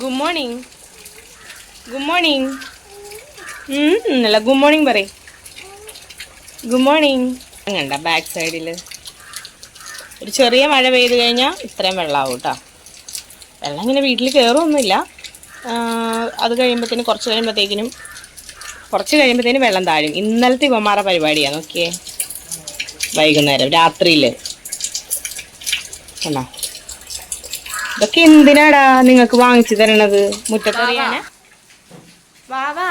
Good morning good morning അല്ല good morning പറയും. Good morning അങ്ങണ്ട ബാക്ക് സൈഡിൽ ഒരു ചെറിയ മഴ പെയ്ത് കഴിഞ്ഞാൽ ഇത്രയും വെള്ളമാവും കേട്ടോ വെള്ളം ഇങ്ങനെ വീട്ടിൽ കയറുമൊന്നുമില്ല അത് കഴിയുമ്പോഴത്തേനും കുറച്ച് കഴിയുമ്പോഴത്തേക്കിനും കുറച്ച് കഴിയുമ്പോഴത്തേനും വെള്ളം താഴും. ഇന്നലത്തെ ഇവന്മാരുടെ പരിപാടിയാണ് നോക്കിയേ. വൈകുന്നേരം രാത്രിയിൽ കണ്ടോ? ഇതൊക്കെ എന്തിനാടാ നിങ്ങൾക്ക് വാങ്ങിച്ചു തരണത്? മുറ്റത്തറിയാന്? വാവാ വാ.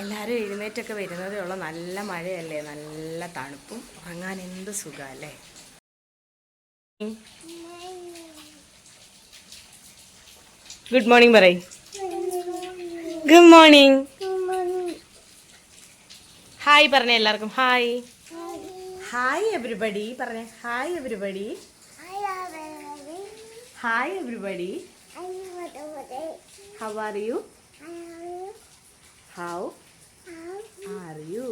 എല്ലാവരും എഴുന്നേറ്റൊക്കെ വരുന്നതേ ഉള്ളൂ. നല്ല മഴയല്ലേ? നല്ല തണുപ്പും. ഉറങ്ങാൻ എന്ത് സുഖമല്ലേ? ഗുഡ് മോർണിംഗ് പറയ്. ഗുഡ് മോർണിംഗ് ഹായ് പറഞ്ഞ എല്ലാവർക്കും. ഹായ് ഹായ് എവരിബഡി പറഞ്ഞേ. Hi everybody hi everybody how are you how are you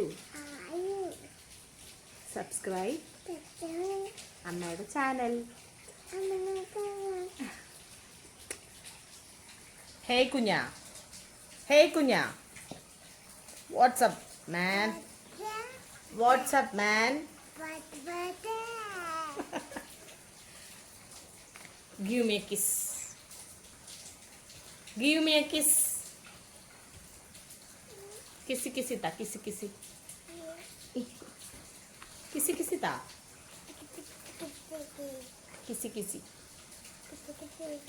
subscribe അമ്മയുടെ ചാനൽ ഹേ കുഞ്ഞ ഹേ കുഞ്ഞ what's up man what's up man Give me a kiss. Give me a kiss. Kissy kissy ta, kissy kissy. Kissy kissy ta. Kissy kissy.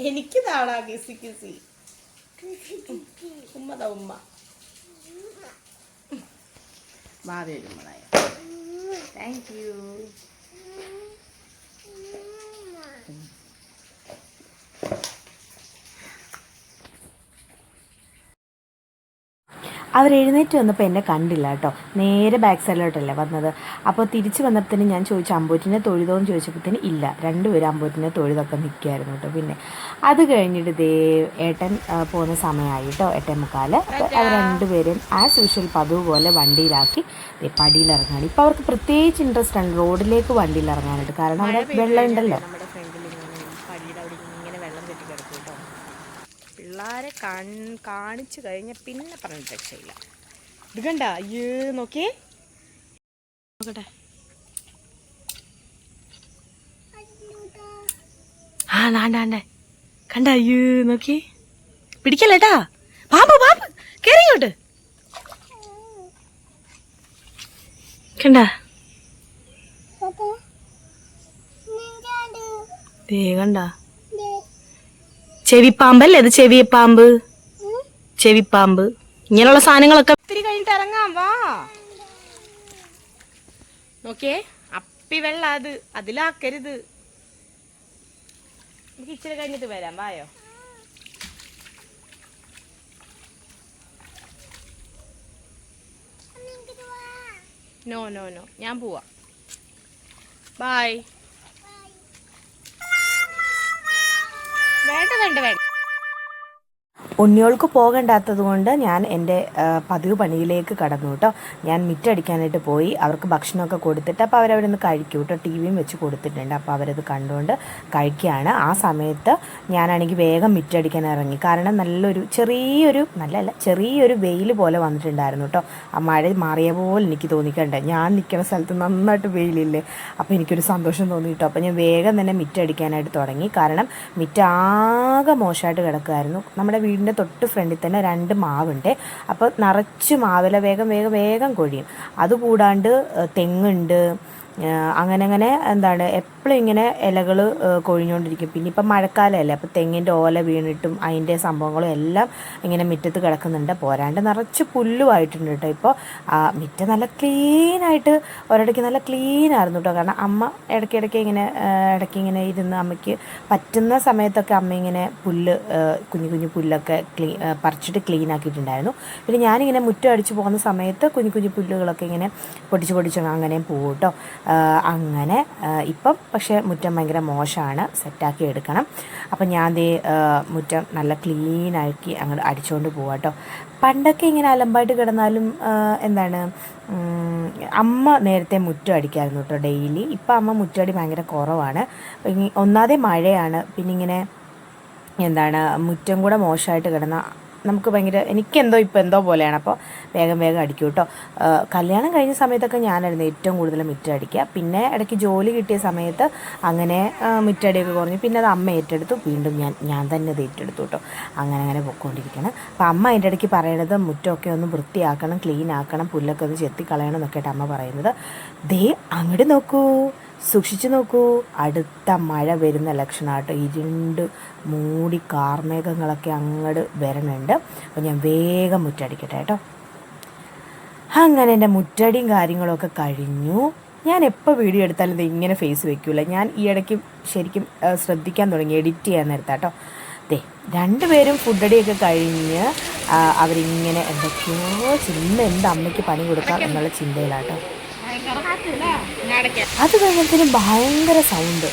എനിക്ക് താടാ കിസി കിസി ഉമ്മതാ ഉമ്മ വാവേരുമ്മതായ thank you അവർ എഴുന്നേറ്റ് വന്നപ്പോൾ എന്നെ കണ്ടില്ല കേട്ടോ. നേരെ ബാക്ക് സൈഡിലോട്ടല്ലേ വന്നത്. അപ്പോൾ തിരിച്ച് വന്നപ്പോഴത്തേന് ഞാൻ ചോദിച്ചു അമ്പൂറ്റിനെ തൊഴുതോ? എന്ന് ചോദിച്ചപ്പോഴത്തേന് ഇല്ല. രണ്ടുപേരും അമ്പൂറ്റിനെ തൊഴുതൊക്കെ നിൽക്കുകയായിരുന്നു കേട്ടോ പിന്നെ. അത് കഴിഞ്ഞിട്ട് ദേ ഏട്ടൻ പോകുന്ന സമയമായി കേട്ടോ എട്ടേ മുക്കാൽ അവർ രണ്ടുപേരും ആസ് യൂഷ്വൽ പതിവ് പോലെ വണ്ടിയിലാക്കി പടിയിലിറങ്ങാണ്. ഇപ്പോൾ അവർക്ക് പ്രത്യേകിച്ച് ഇൻട്രസ്റ്റ് ആണ് റോഡിലേക്ക് വണ്ടിയിൽ ഇറങ്ങാനായിട്ട് കാരണം അവിടെ വെള്ളം ഉണ്ടല്ലോ നമ്മുടെ ഫ്രണ്ടിൽ ഇങ്ങനെ പടിയുടെ അവിടെ ഇങ്ങനെ വെള്ളം കെട്ടി കിടക്കും കേട്ടോ പിള്ളേരെ കൺ കാണിച്ചു കഴിഞ്ഞാൽ പിന്നെ പറഞ്ഞിട്ട് രക്ഷയില്ല. ഇത് അയ്യേ നോക്കി നോക്കട്ടെ. ആ നാണ്ടാണ്ടേ കണ്ട? അയ്യേ നോക്കി പിടിക്കല്ലേട്ടാ പാമ്പ് പാമ്പ്. കയറിയോട്ട് കണ്ട? ദേ കണ്ട. ചെവിപ്പാമ്പല്ലേ അത് ചെവിപ്പാമ്പ്? ചെവിപ്പാമ്പ്. ഇങ്ങനെയുള്ള സാധനങ്ങളൊക്കെ ഒത്തിരി കഴിഞ്ഞിട്ട് ഇറങ്ങാം വാ. നോക്കിയേ അപ്പി വെള്ള അത്. അതിലാക്കരുത്. എനിക്ക് ഇച്ചിരി കഴിഞ്ഞിട്ട് വരാം വായോ. നോ നോ നോ ഞാൻ പോവാ. ബായ് വേണ്ട വേണ്ട വേണ്ട ഉണ്ണിയോൾക്ക് പോകണ്ടാത്തത് കൊണ്ട് ഞാൻ എന്റെ പതിവ് പണിയിലേക്ക് കടന്നു കേട്ടോ. ഞാൻ മിറ്റടിക്കാനായിട്ട് പോയി അവർക്ക് ഭക്ഷണമൊക്കെ കൊടുത്തിട്ട് അപ്പോൾ അവരവിടെ നിന്ന് കഴിക്കും കേട്ടോ. ടി വിയും വെച്ച് കൊടുത്തിട്ടുണ്ട്. അപ്പോൾ അവരത് കണ്ടുകൊണ്ട് കഴിക്കുകയാണ്. ആ സമയത്ത് ഞാനാണെങ്കിൽ വേഗം മിറ്റടിക്കാൻ ഇറങ്ങി. കാരണം നല്ലൊരു ചെറിയൊരു നല്ലല്ല ചെറിയൊരു വെയിൽ പോലെ വന്നിട്ടുണ്ടായിരുന്നു കേട്ടോ. ആ മഴ മാറിയ പോലെ എനിക്ക് തോന്നിക്കണ്ടേ. ഞാൻ നിൽക്കുന്ന സ്ഥലത്ത് നന്നായിട്ട് വെയിലില്ലേ. അപ്പോൾ എനിക്കൊരു സന്തോഷം തോന്നി കേട്ടോ. അപ്പോൾ ഞാൻ വേഗം തന്നെ മിറ്റടിക്കാനായിട്ട് തുടങ്ങി. കാരണം മിറ്റാകെ മോശമായിട്ട് കിടക്കുമായിരുന്നു നമ്മുടെ വീടിന്റെ തൊട്ട് ഫ്രണ്ടിൽ തന്നെ രണ്ട് മാവുണ്ട്. അപ്പോൾ നിറച്ച് മാവില വേഗം വേഗം വേഗം കൊഴിയും. അതുകൂടാണ്ട് തെങ്ങുണ്ട് അങ്ങനെ അങ്ങനെ എന്താണ് എപ്പോഴും ഇങ്ങനെ ഇലകൾ കൊഴിഞ്ഞുകൊണ്ടിരിക്കും പിന്നെ ഇപ്പം മഴക്കാലമല്ലേ അപ്പോൾ തെങ്ങിന്റെ ഓല വീണിട്ടും അതിന്റെ സംഭവങ്ങളും എല്ലാം ഇങ്ങനെ മുറ്റത്ത് കിടക്കുന്നുണ്ട്. പോരാണ്ട് നിറച്ച് പുല്ലുമായിട്ടുണ്ട് കേട്ടോ ഇപ്പോൾ. മുറ്റം നല്ല ക്ലീനായിട്ട് ഒരിടയ്ക്ക് നല്ല ക്ലീനായിരുന്നു കേട്ടോ. കാരണം അമ്മ ഇടയ്ക്കിടയ്ക്ക് ഇങ്ങനെ ഇടയ്ക്ക് ഇങ്ങനെ ഇരുന്ന് അമ്മയ്ക്ക് പറ്റുന്ന സമയത്തൊക്കെ അമ്മ ഇങ്ങനെ പുല്ല് കുഞ്ഞു കുഞ്ഞു പുല്ലൊക്കെ ക്ലീ പറിച്ചിട്ട് ക്ലീൻ ആക്കിയിട്ടുണ്ടായിരുന്നു പിന്നെ ഞാനിങ്ങനെ മുറ്റം അടിച്ച് പോകുന്ന സമയത്ത് കുഞ്ഞു കുഞ്ഞു പുല്ലുകളൊക്കെ ഇങ്ങനെ പൊടിച്ച് പൊടിച്ച് അങ്ങനെ പോകും കേട്ടോ. അങ്ങനെ ഇപ്പം പക്ഷേ മുറ്റം ഭയങ്കര മോശമാണ്. സെറ്റാക്കി എടുക്കണം. അപ്പം ഞാൻ ദേ മുറ്റം നല്ല ക്ലീനാക്കി അങ്ങോട്ട് അടിച്ചുകൊണ്ട് പോവാം കേട്ടോ പണ്ടൊക്കെ ഇങ്ങനെ അലമ്പായിട്ട് കിടന്നാലും എന്താണ് അമ്മ നേരത്തെ മുറ്റം അടിക്കായിരുന്നു കേട്ടോ ഡെയിലി ഇപ്പം അമ്മ മുറ്റടി ഭയങ്കര കുറവാണ്. ഒന്നാതെ മഴയാണ്. പിന്നെ ഇങ്ങനെ എന്താണ് മുറ്റം കൂടെ മോശമായിട്ട് കിടന്ന നമുക്ക് ഭയങ്കര എനിക്കെന്തോ ഇപ്പോൾ എന്തോ പോലെയാണ്. അപ്പോൾ വേഗം വേഗം അടിക്കും കേട്ടോ കല്യാണം കഴിഞ്ഞ സമയത്തൊക്കെ ഞാനായിരുന്നു ഏറ്റവും കൂടുതൽ മിറ്റടിക്കുക. പിന്നെ ഇടയ്ക്ക് ജോലി കിട്ടിയ സമയത്ത് അങ്ങനെ മിറ്റടിയൊക്കെ കുറഞ്ഞു. പിന്നെ അത് അമ്മ ഏറ്റെടുത്തു. വീണ്ടും ഞാൻ ഞാൻ തന്നെ അത് ഏറ്റെടുത്തു കേട്ടോ അങ്ങനെ അങ്ങനെ പൊയ്ക്കൊണ്ടിരിക്കണം അപ്പോൾ അമ്മ അതിന്റെ ഇടയ്ക്ക് പറയണത് മുറ്റമൊക്കെ ഒന്ന് വൃത്തിയാക്കണം ക്ലീൻ ആക്കണം പുല്ലൊക്കെ ഒന്ന് ചെത്തി കളയണം എന്നൊക്കെയായിട്ട് അമ്മ പറയുന്നത്. ദേ അങ്ങോട്ട് നോക്കൂ. സൂക്ഷിച്ചു നോക്കൂ. അടുത്ത മഴ വരുന്ന ലക്ഷണമാട്ടോ ഇരുണ്ട് മൂടി കാർമേഘങ്ങളൊക്കെ അങ്ങോട്ട് വരണുണ്ട്. അപ്പോൾ ഞാൻ വേഗം മുറ്റടിക്കട്ടെ കേട്ടോ. അങ്ങനെ എന്റെ മുറ്റടിയും കാര്യങ്ങളൊക്കെ കഴിഞ്ഞു. ഞാൻ എപ്പോൾ വീഡിയോ എടുത്താലും ഇത് ഇങ്ങനെ ഫേസ് വെക്കൂല. ഞാൻ ഈ ഇടയ്ക്ക് ശരിക്കും ശ്രദ്ധിക്കാൻ തുടങ്ങി. എഡിറ്റ് ചെയ്യാൻ നേരത്താട്ടോ ദേ രണ്ടുപേരും ഫുഡടിയൊക്കെ കഴിഞ്ഞ് അവരിങ്ങനെ എന്തൊക്കെയോ ചിന്ത എന്ത് അമ്മയ്ക്ക് പണി കൊടുക്കാം എന്നുള്ള ചിന്തയിലാട്ടോ. അത് കഴിഞ്ഞതിന് ഭയങ്കര സൗണ്ട്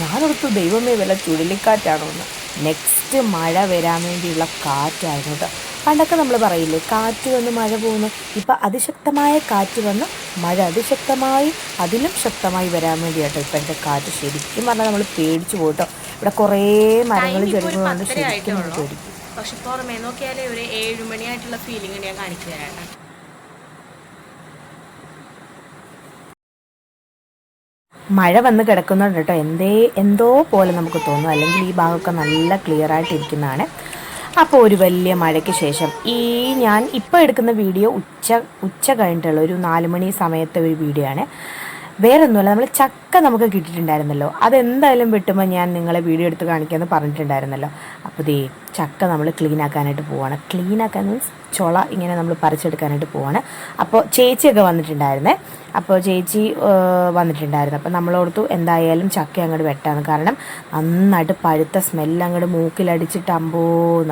ഞാനോർത്തു ദൈവമേ വല്ല ചുഴലിക്കാറ്റാണോ എന്ന് നെക്സ്റ്റ് മഴ വരാൻ വേണ്ടിയുള്ള കാറ്റായിരുന്നു കേട്ടോ പണ്ടൊക്കെ നമ്മൾ പറയില്ലേ കാറ്റ് വന്ന് മഴ പോകുന്നു ഇപ്പം അതിശക്തമായ കാറ്റ് വന്ന് മഴ അതിശക്തമായി അതിലും ശക്തമായി വരാൻ വേണ്ടിയാട്ടോ ഇപ്പോഴത്തെ കാറ്റ് ശരിക്കും പറഞ്ഞാൽ നമ്മൾ പേടിച്ചു പോട്ടോ ഇവിടെ കുറേ മരങ്ങൾ ചെറുതുകൊണ്ട് കൊണ്ട് ശരിക്കും പേടിക്കും. പക്ഷെ പുറമേ നോക്കിയാലേ ഒരു ഏഴുമണിയായിട്ടുള്ള ഫീലിംഗ് ഞാൻ കാണിച്ചു തരാം മഴ വന്ന് കിടക്കുന്നുണ്ട് കേട്ടോ. എന്തേ എന്തോ പോലെ നമുക്ക് തോന്നും. അല്ലെങ്കിൽ ഈ ഭാഗമൊക്കെ നല്ല ക്ലിയർ ആയിട്ടിരിക്കുന്നതാണ്. അപ്പോൾ ഒരു വലിയ മഴയ്ക്ക് ശേഷം ഈ ഞാൻ ഇപ്പോൾ എടുക്കുന്ന വീഡിയോ ഉച്ച ഉച്ച കഴിഞ്ഞിട്ടുള്ള ഒരു നാല് മണി സമയത്തെ ഒരു വീഡിയോ ആണ്. വേറെ ഒന്നുമല്ല നമ്മൾ ചക്ക നമുക്ക് കിട്ടിയിട്ടുണ്ടായിരുന്നല്ലോ. അതെന്തായാലും വെട്ടുമ്പോൾ ഞാൻ നിങ്ങളെ വീഡിയോ എടുത്ത് കാണിക്കാമെന്ന് പറഞ്ഞിട്ടുണ്ടായിരുന്നല്ലോ. അപ്പോൾ ദേ ചക്ക നമ്മൾ ക്ലീൻ ആക്കാനായിട്ട് പോവാണ്. ക്ലീൻ മീൻസ് ചുള ഇങ്ങനെ നമ്മൾ പറിച്ചെടുക്കാനായിട്ട് പോവാണ്. അപ്പോൾ ചേച്ചിയൊക്കെ വന്നിട്ടുണ്ടായിരുന്നേ. അപ്പോൾ ചേച്ചി വന്നിട്ടുണ്ടായിരുന്നു. അപ്പോൾ നമ്മളോടത്തു എന്തായാലും ചക്ക അങ്ങോട്ട് വെട്ടാണ് കാരണം നന്നായിട്ട് പഴുത്ത സ്മെല്ല് അങ്ങോട്ട് മൂക്കിലടിച്ചിട്ട്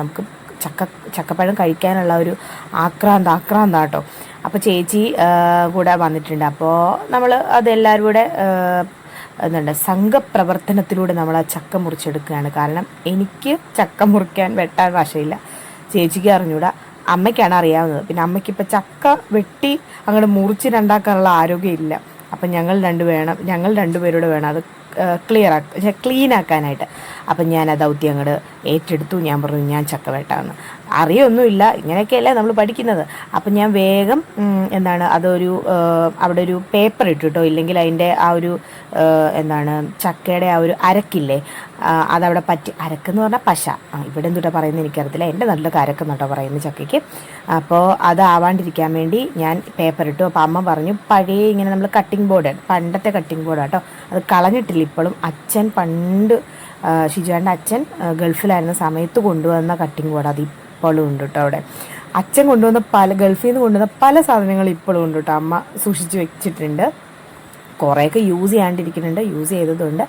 നമുക്ക് ചക്ക ചക്കപ്പഴം കഴിക്കാനുള്ള ഒരു ആക്രാന്ത ആക്രാന്ത കേട്ടോ അപ്പോൾ ചേച്ചി കൂടെ വന്നിട്ടുണ്ട്. അപ്പോൾ നമ്മൾ അതെല്ലാവരും കൂടെ ഏഹ്, എന്തുണ്ട് സംഘപ്രവർത്തനത്തിലൂടെ നമ്മൾ ആ ചക്ക മുറിച്ചെടുക്കുകയാണ്. കാരണം എനിക്ക് ചക്ക മുറിക്കാൻ വെട്ടാൻ വശമില്ല ചേച്ചിക്ക് അറിഞ്ഞുകൂടാ അമ്മയ്ക്കാണ് അറിയാവുന്നത്. പിന്നെ അമ്മയ്ക്ക് ചക്ക വെട്ടി അങ്ങോട്ട് മുറിച്ച് രണ്ടാക്കാനുള്ള ആരോഗ്യമില്ല. അപ്പം ഞങ്ങൾ രണ്ട് വേണം ഞങ്ങൾ രണ്ടുപേരോട് വേണം. അത് ക്ലിയർ ആക്ക ക്ലീൻ ആക്കാനായിട്ട്. അപ്പം ഞാൻ ആ ദൗത്യം അങ്ങോട്ട് ഏറ്റെടുത്തു. ഞാൻ പറഞ്ഞു ഞാൻ ചക്കവേട്ടാണ് അറിയൊന്നുമില്ല ഇങ്ങനെയൊക്കെയല്ലേ നമ്മൾ പഠിക്കുന്നത്. അപ്പം ഞാൻ വേഗം എന്താണ് അതൊരു അവിടെ ഒരു പേപ്പർ ഇട്ടു കേട്ടോ ഇല്ലെങ്കിൽ അതിന്റെ ആ ഒരു എന്താണ് ചക്കയുടെ ആ ഒരു അരക്കില്ലേ അതവിടെ പറ്റി. അരക്കെന്ന് പറഞ്ഞാൽ പശ. ഇവിടെ എന്തുട്ടാ പറയുന്നത് എനിക്കറിയത്തില്ല. എന്റെ നല്ല അരക്കെന്നോട്ടോ പറയുന്നത് ചക്കയ്ക്ക്. അപ്പോൾ അതാവാണ്ടിരിക്കാൻ വേണ്ടി ഞാൻ പേപ്പർ ഇട്ടു അപ്പോൾ അമ്മ പറഞ്ഞു പഴയ ഇങ്ങനെ നമ്മൾ കട്ടിംഗ് ബോർഡ് പണ്ടത്തെ കട്ടിംഗ് ബോർഡ് കേട്ടോ അത് കളഞ്ഞിട്ടില്ല ഇപ്പോഴും. അച്ഛൻ പണ്ട് ഷിജുവാന്റെ അച്ഛൻ ഗൾഫിലായിരുന്ന സമയത്ത് കൊണ്ടുവന്ന കട്ടിംഗ് ബോർഡ് അത് ഇപ്പോഴും ഉണ്ട് കേട്ടോ അവിടെ. അച്ഛൻ കൊണ്ടുവന്ന പല ഗൾഫിൽ നിന്ന് കൊണ്ടുവന്ന പല സാധനങ്ങളും ഇപ്പോഴും ഉണ്ട് കേട്ടോ അമ്മ സൂക്ഷിച്ച് വെച്ചിട്ടുണ്ട്. കുറേയൊക്കെ യൂസ് ചെയ്യാണ്ടിരിക്കുന്നുണ്ട് യൂസ് ചെയ്തതുണ്ട്.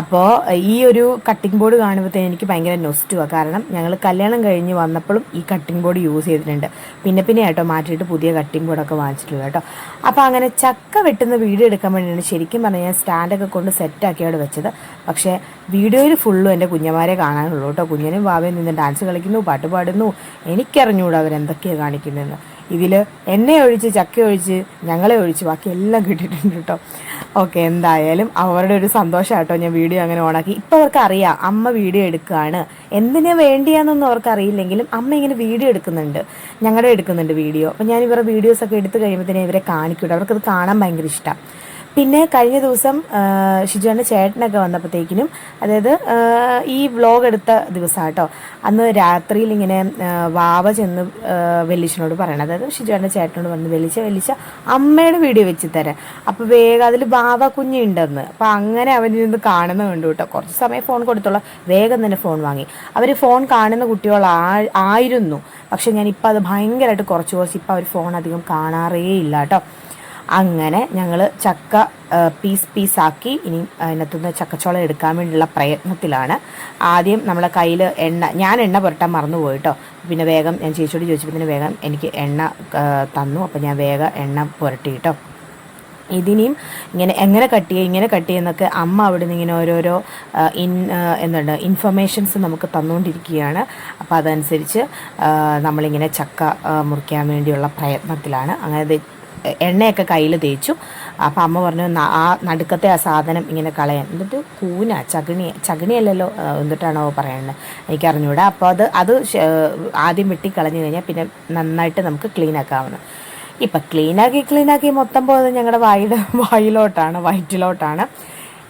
അപ്പോൾ ഈ ഒരു കട്ടിംഗ് ബോർഡ് കാണുമ്പോഴത്തേന് എനിക്ക് ഭയങ്കര നൊസ്റ്റുവാണ് കാരണം ഞങ്ങൾ കല്യാണം കഴിഞ്ഞ് വന്നപ്പോഴും ഈ കട്ടിംഗ് ബോർഡ് യൂസ് ചെയ്തിട്ടുണ്ട്. പിന്നെ പിന്നെ കേട്ടോ മാറ്റിയിട്ട് പുതിയ കട്ടിംഗ് ബോർഡൊക്കെ വാങ്ങിച്ചിട്ടുള്ളൂ കേട്ടോ. അപ്പോൾ അങ്ങനെ ചക്ക വെട്ടുന്ന വീഡിയോ എടുക്കാൻ വേണ്ടിയാണ് ശരിക്കും പറഞ്ഞാൽ ഞാൻ സ്റ്റാൻഡൊക്കെ കൊണ്ട് സെറ്റാക്കി അവിടെ വെച്ചത്. പക്ഷേ വീഡിയോയിൽ ഫുള്ളും എന്റെ കുഞ്ഞമാരെ കാണാനുള്ളൂ കേട്ടോ. കുഞ്ഞനും വാവയും നിന്ന് ഡാൻസ് കളിക്കുന്നു പാട്ട് പാടുന്നു. എനിക്കറിഞ്ഞൂടാ അവരെന്തൊക്കെയാണ് കാണിക്കുന്നതെന്ന്. ഇതിൽ എന്നെ ഒഴിച്ച് ചക്ക ഒഴിച്ച് ഞങ്ങളെ ഒഴിച്ച് ബാക്കി എല്ലാം കിട്ടിയിട്ടുണ്ട് കേട്ടോ ഓക്കെ എന്തായാലും അവരുടെ ഒരു സന്തോഷം കേട്ടോ ഞാൻ വീഡിയോ അങ്ങനെ ഓണാക്കി ഇപ്പോൾ അവർക്ക് അറിയാം അമ്മ വീഡിയോ എടുക്കുകയാണ് എന്തിനാ വേണ്ടിയാണെന്നൊന്നും അവർക്ക് അറിയില്ലെങ്കിലും അമ്മ ഇങ്ങനെ വീഡിയോ എടുക്കുന്നുണ്ട്. ഞങ്ങളുടെ എടുക്കുന്നുണ്ട് വീഡിയോ. അപ്പോൾ ഞാൻ ഇവരുടെ വീഡിയോസൊക്കെ എടുത്തു കഴിയുമ്പോഴത്തേനും ഇവരെ കാണിക്കൂട്ടോ. അവർക്കത് കാണാൻ ഭയങ്കര ഇഷ്ടമാണ് പിന്നെ കഴിഞ്ഞ ദിവസം ഷിജുവിന്റെ ചേട്ടനൊക്കെ വന്നപ്പോഴത്തേക്കിനും അതായത് ഈ വ്ലോഗ് എടുത്ത ദിവസം കേട്ടോ അന്ന് രാത്രിയിൽ ഇങ്ങനെ വാവ ചെന്ന് വെല്ലിച്ചനോട് പറയണം അതായത് ഷിജുവിന്റെ ചേട്ടനോട് വന്ന് വെല്ലിച്ച വെല്ലിച്ച അമ്മയുടെ വീഡിയോ വെച്ച് തരാം. അപ്പോൾ വേഗം അതിൽ വാവ കുഞ്ഞുണ്ടെന്ന് അപ്പോൾ അങ്ങനെ അവൻ നിന്ന് കാണുന്ന കണ്ടു കേട്ടോ. കുറച്ച് സമയം ഫോൺ കൊടുത്തോളാം. വേഗം തന്നെ ഫോൺ വാങ്ങി. അവർ ഫോൺ കാണുന്ന കുട്ടികൾ ആയിരുന്നു. പക്ഷെ ഇപ്പം അത് ഭയങ്കരമായിട്ട് കുറച്ച് കുറച്ച് ഇപ്പം അവർ ഫോൺ അധികം കാണാറേ ഇല്ല കേട്ടോ. അങ്ങനെ ഞങ്ങൾ ചക്ക പീസ് പീസാക്കി ഇനി അതിനകത്തുനിന്ന് ചക്കച്ചോളം എടുക്കാൻ വേണ്ടിയുള്ള പ്രയത്നത്തിലാണ്. ആദ്യം നമ്മളെ കയ്യിൽ എണ്ണ ഞാൻ എണ്ണ പുരട്ടാൻ മറന്നുപോയി കേട്ടോ പിന്നെ വേഗം ഞാൻ ചേച്ചിയോട് ചോദിച്ചപ്പോൾ വേഗം എനിക്ക് എണ്ണ തന്നു. അപ്പോൾ ഞാൻ വേഗം എണ്ണ പുരട്ടി കേട്ടോ ഇതിനെയും ഇങ്ങനെ എങ്ങനെ കട്ട് ചെയ്യുക ഇങ്ങനെ കട്ട് ചെയ്യുന്നൊക്കെ അമ്മ അവിടെ നിന്ന് ഇങ്ങനെ ഓരോരോ ഇൻ എന്താണ് ഇൻഫർമേഷൻസ് നമുക്ക് തന്നുകൊണ്ടിരിക്കുകയാണ്. അപ്പോൾ അതനുസരിച്ച് നമ്മളിങ്ങനെ ചക്ക മുറിക്കാൻ വേണ്ടിയുള്ള പ്രയത്നത്തിലാണ്. അങ്ങനെ എണ്ണയൊക്കെ കയ്യിൽ തേച്ചു. അപ്പോൾ അമ്മ പറഞ്ഞു ആ നടുക്കത്തെ ആ സാധനം ഇങ്ങനെ കളയാൻ. എന്നിട്ട് കൂന ചകിണി ചകിണിയല്ലല്ലോ എന്നിട്ടാണോ പറയുന്നത് എനിക്കറിഞ്ഞൂടാ. അപ്പോൾ അത് അത് ആദ്യം വെട്ടി കളഞ്ഞു കഴിഞ്ഞാൽ പിന്നെ നന്നായിട്ട് നമുക്ക് ക്ലീൻ ഇപ്പം ക്ലീനാക്കി ക്ലീനാക്കി മൊത്തം പോകുന്നത് ഞങ്ങളുടെ വായുടെ വായിലോട്ടാണ് വയറ്റിലോട്ടാണ്.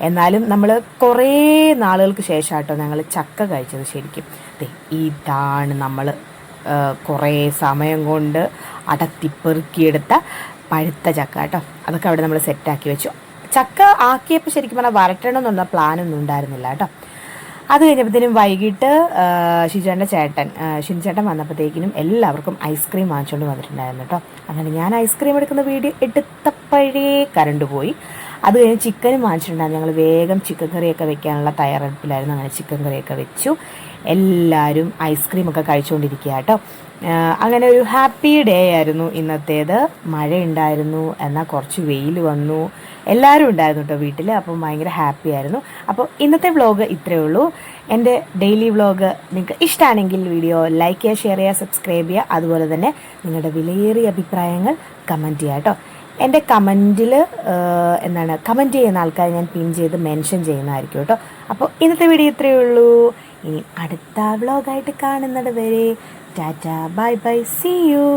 എന്നാലും നമ്മൾ കുറേ നാളുകൾക്ക് ശേഷം കേട്ടോ ഞങ്ങൾ ചക്ക കഴിച്ചത് ശരിക്കും. ഇതാണ് നമ്മൾ കുറേ സമയം കൊണ്ട് അടത്തിപ്പെറുക്കിയെടുത്ത പഴുത്ത ചക്ക കേട്ടോ. അതൊക്കെ അവിടെ നമ്മൾ സെറ്റാക്കി വെച്ചു. ചക്ക ആക്കിയപ്പോൾ ശരിക്കും പറഞ്ഞാൽ വരട്ടണം എന്നുള്ള പ്ലാനൊന്നും ഉണ്ടായിരുന്നില്ല കേട്ടോ. അത് കഴിഞ്ഞപ്പോഴത്തേനും വൈകിട്ട് ഷിജുവിന്റെ ചേട്ടൻ ഷിൻ ഷിൻചേട്ടൻ വന്നപ്പോഴത്തേക്കിനും എല്ലാവർക്കും ഐസ്ക്രീം വാങ്ങിച്ചുകൊണ്ട് വന്നിട്ടുണ്ടായിരുന്നു കേട്ടോ. അങ്ങനെ ഞാൻ ഐസ്ക്രീം എടുക്കുന്ന വീഡിയോ എടുത്തപ്പോഴേ കറണ്ട് പോയി. അത് കഴിഞ്ഞ് ചിക്കനും വാങ്ങിച്ചിട്ടുണ്ടായിരുന്നു. ഞങ്ങൾ വേഗം ചിക്കൻ കറിയൊക്കെ വെക്കാനുള്ള തയ്യാറെടുപ്പിലായിരുന്നു. അങ്ങനെ ചിക്കൻ കറിയൊക്കെ വെച്ചു. എല്ലാവരും ഐസ്ക്രീമൊക്കെ കഴിച്ചുകൊണ്ടിരിക്കുക കേട്ടോ. അങ്ങനെ ഒരു ഹാപ്പി ഡേ ആയിരുന്നു ഇന്നത്തേത്. മഴയുണ്ടായിരുന്നു എന്നാൽ കുറച്ച് വെയിൽ വന്നു. എല്ലാവരും ഉണ്ടായിരുന്നു കേട്ടോ വീട്ടിൽ അപ്പം ഭയങ്കര ഹാപ്പി ആയിരുന്നു. അപ്പോൾ ഇന്നത്തെ വ്ളോഗ് ഇത്രയേ ഉള്ളൂ. എന്റെ ഡെയിലി വ്ളോഗ് നിങ്ങൾക്ക് ഇഷ്ടമാണെങ്കിൽ വീഡിയോ ലൈക്ക് ചെയ്യുക ഷെയർ ചെയ്യുക സബ്സ്ക്രൈബ് ചെയ്യുക. അതുപോലെ തന്നെ നിങ്ങളുടെ വിലയേറിയ അഭിപ്രായങ്ങൾ കമന്റ് ചെയ്യുക കേട്ടോ എന്റെ കമന്റിൽ എന്താണ് കമന്റ് ചെയ്യുന്ന ആൾക്കാർ ഞാൻ പിൻ ചെയ്ത് മെൻഷൻ ചെയ്യുന്നതായിരിക്കും കേട്ടോ അപ്പോൾ ഇന്നത്തെ വീഡിയോ ഇത്രയേ ഉള്ളൂ. ഇനി അടുത്ത വ്ളോഗായിട്ട് കാണുന്നത് വരെ Tada. Bye bye. See you.